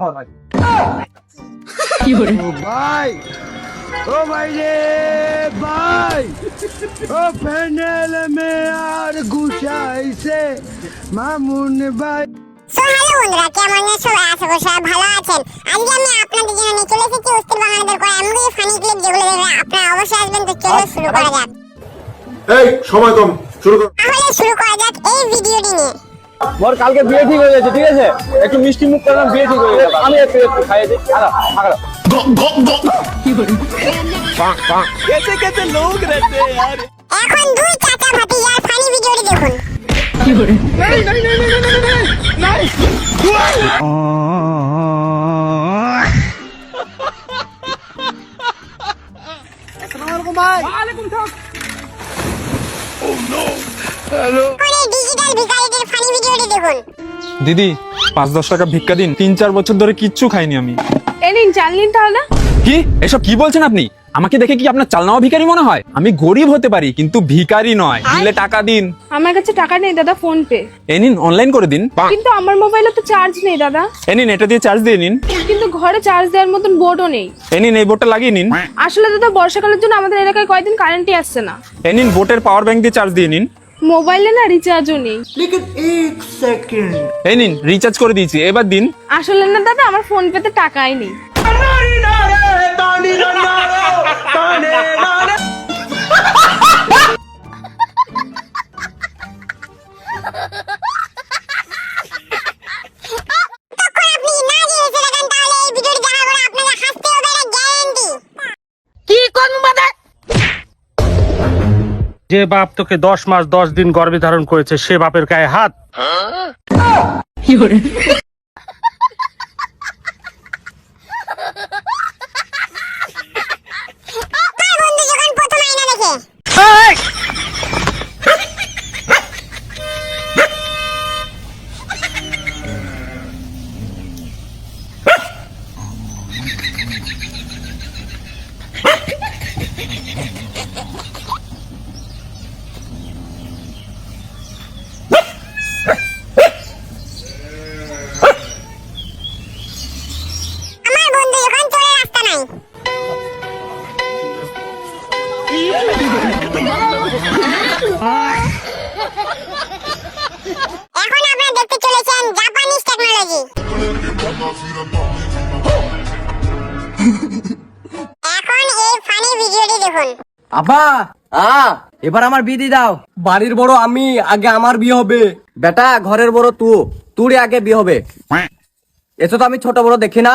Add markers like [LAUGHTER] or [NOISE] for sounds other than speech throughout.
ভাই। ও ভাই। রে ভাই। ও প্যান্ডেল মে আর গুছাইছে মামুন ভাই। সো হ্যালো বন্ধুরা কেমন আছো? আশা করি সবাই ভালো আছেন। আজকে আমি আপনাদের জন্য নিয়ে চলে এসেছি উত্তর বাংলাদেশের করা এমনই ফানি ক্লিপ যেগুলো দেখলে আপনারা অবশ্যই আসবেন তো চলো শুরু করা যাক। এই সময় কম শুরু কর। তাহলে শুরু করা যাক এই ভিডিওটি নিয়ে। মোর কালকে বিয়ে ঠিক হয়ে গেছে ঠিক আছে? একটু মিষ্টি মুখ করলাম বিয়ে ঠিক হয়ে গেছে। আমি একটু একটু খাইয়ে দিই। আগা আগা এখন দুই চাচা ভাতিজার ফানি ভিডিওটি দেখুন। এখন এই ডিজিটাল ভিকারিটির ফানি ভিডিওটি দেখুন। দিদি পাঁচ দশ টাকা ভিক্ষা দিন তিন চার বছর ধরে কিচ্ছু খাইনি আমি। এই নিন তাহলে। কি? এসব কি বলছেন আপনি? আমাকে দেখে কি আপনার চালনাও ভিখারি মনে হয়? আমি গরিব হতে পারি কিন্তু ভিখারি নয়। দিলে টাকা দিন। আমার কাছে টাকা নেই দাদা ফোন পে এ নিন অনলাইন করে দিন। কিন্তু আমার মোবাইলে তো চার্জ নেই দাদা। এ নিন এটা দিয়ে চার্জ দিয়ে নিন। কিন্তু ঘরে চার্জ দেওয়ার মতন বোর্ডও নেই। এ নিন এই বোর্ডটা লাগিয়ে নিন। আসলে দাদা বর্ষাকালের জন্য আমাদের এলাকায় কয়েকদিন কারেন্টই আসছে না। এ নিন বোটের পাওয়ার ব্যাংক দিয়ে চার্জ দিয়ে নিন। মোবাইলে না রিচার্জও নেই। এই নিন রিচার্জ করে দিয়েছি এবার দিন। আসলে না দাদা আমার ফোন পেতে টাকাই নেই। তখন [LAUGHS] যে বাপ তোকে দশ মাস দশ দিন গর্ভে ধারণ করেছে সে বাপের গায়ে হাত আমার বন্ধু যখন প্রথম আয়না দেখে আমার বন্ধু যখন চলে রাস্তা নাই এখন আপনারা দেখতে চলেছেন জাপানিজ টেকনোলজি এখন এই ফানি ভিডিওটি দেখুন। আব্বা! হ্যাঁ এবার আমার বিয়ে দাও। বাড়ির বড় আমি, আগে আমার বিয়ে হবে। বেটা, ঘরের বড় তু তুই আগে বিয়ে হবে। এসো তো আমি ছোট বড় দেখি না।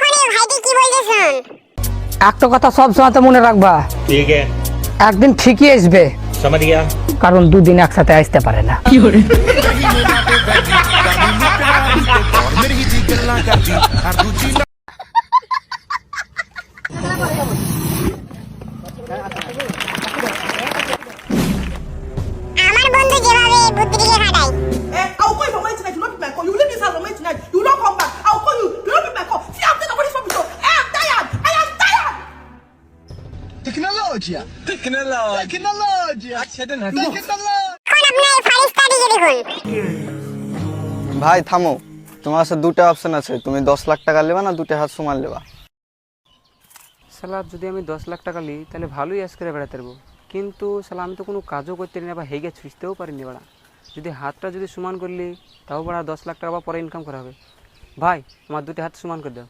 ভাইটি কি একটা কথা সব সময় মনে রাখবা। ঠিক একদিন ঠিকই আসবে। কারণ দুদিন একসাথে আসতে পারে না। ফারিস্তাটিকে দেখুন ভাই থামো। তোমার কাছে দুটো অপশন আছে। তুমি দশ লাখ টাকা নেবা না দুটো হাত সমান নেবা? শালা যদি আমি দশ লাখ টাকা নিই তাহলে ভালোই আজ করে বেড়াতে পারব। কিন্তু শালা আমি তো কোনো কাজও করতে পারি না বা হেগে ছুঁচতেও পারিনি বাড়া। যদি হাতটা যদি সমান করলি তাও বাড়া দশ লাখ টাকা বা পরে ইনকাম করা হবে। ভাই আমার দুটো হাত সমান করে দাও।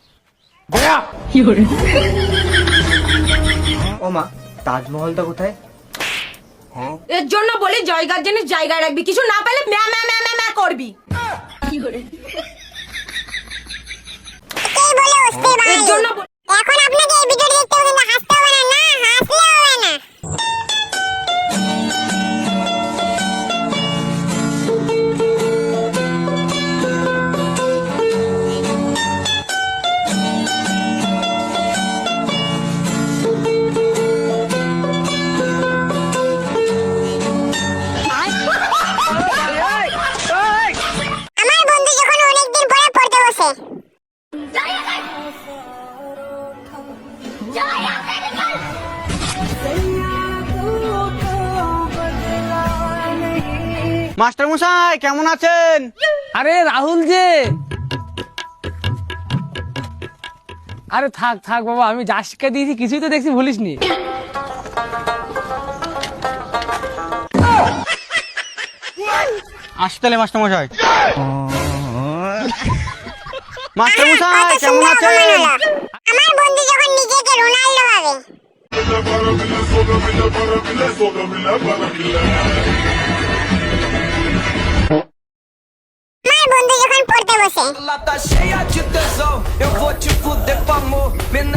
ও মা তাজমহলটা কোথায়? হ্যাঁ? এর জন্য বলি জয়গার জন্য জায়গা রাখবি। কিছু না পেলে ম্যা ম্যা ম্যা ম্যা করবি। কি করে? মাস্টার মশাই কেমন আছেন আরে রাহুল যে আরে থাক থাক বাবা আমি যা শিক্ষা দিয়েছি কিছুই তো দেখছি ভুলিসনি আসি তাহলে মাস্টার মশাই মাস্টার মশাই কেমন আছেন আমার বন্ধু যখন নিজেকে রোনাল্ডো ভাবে Lata cheia de tesão, eu vou te fuder pra amor. Mina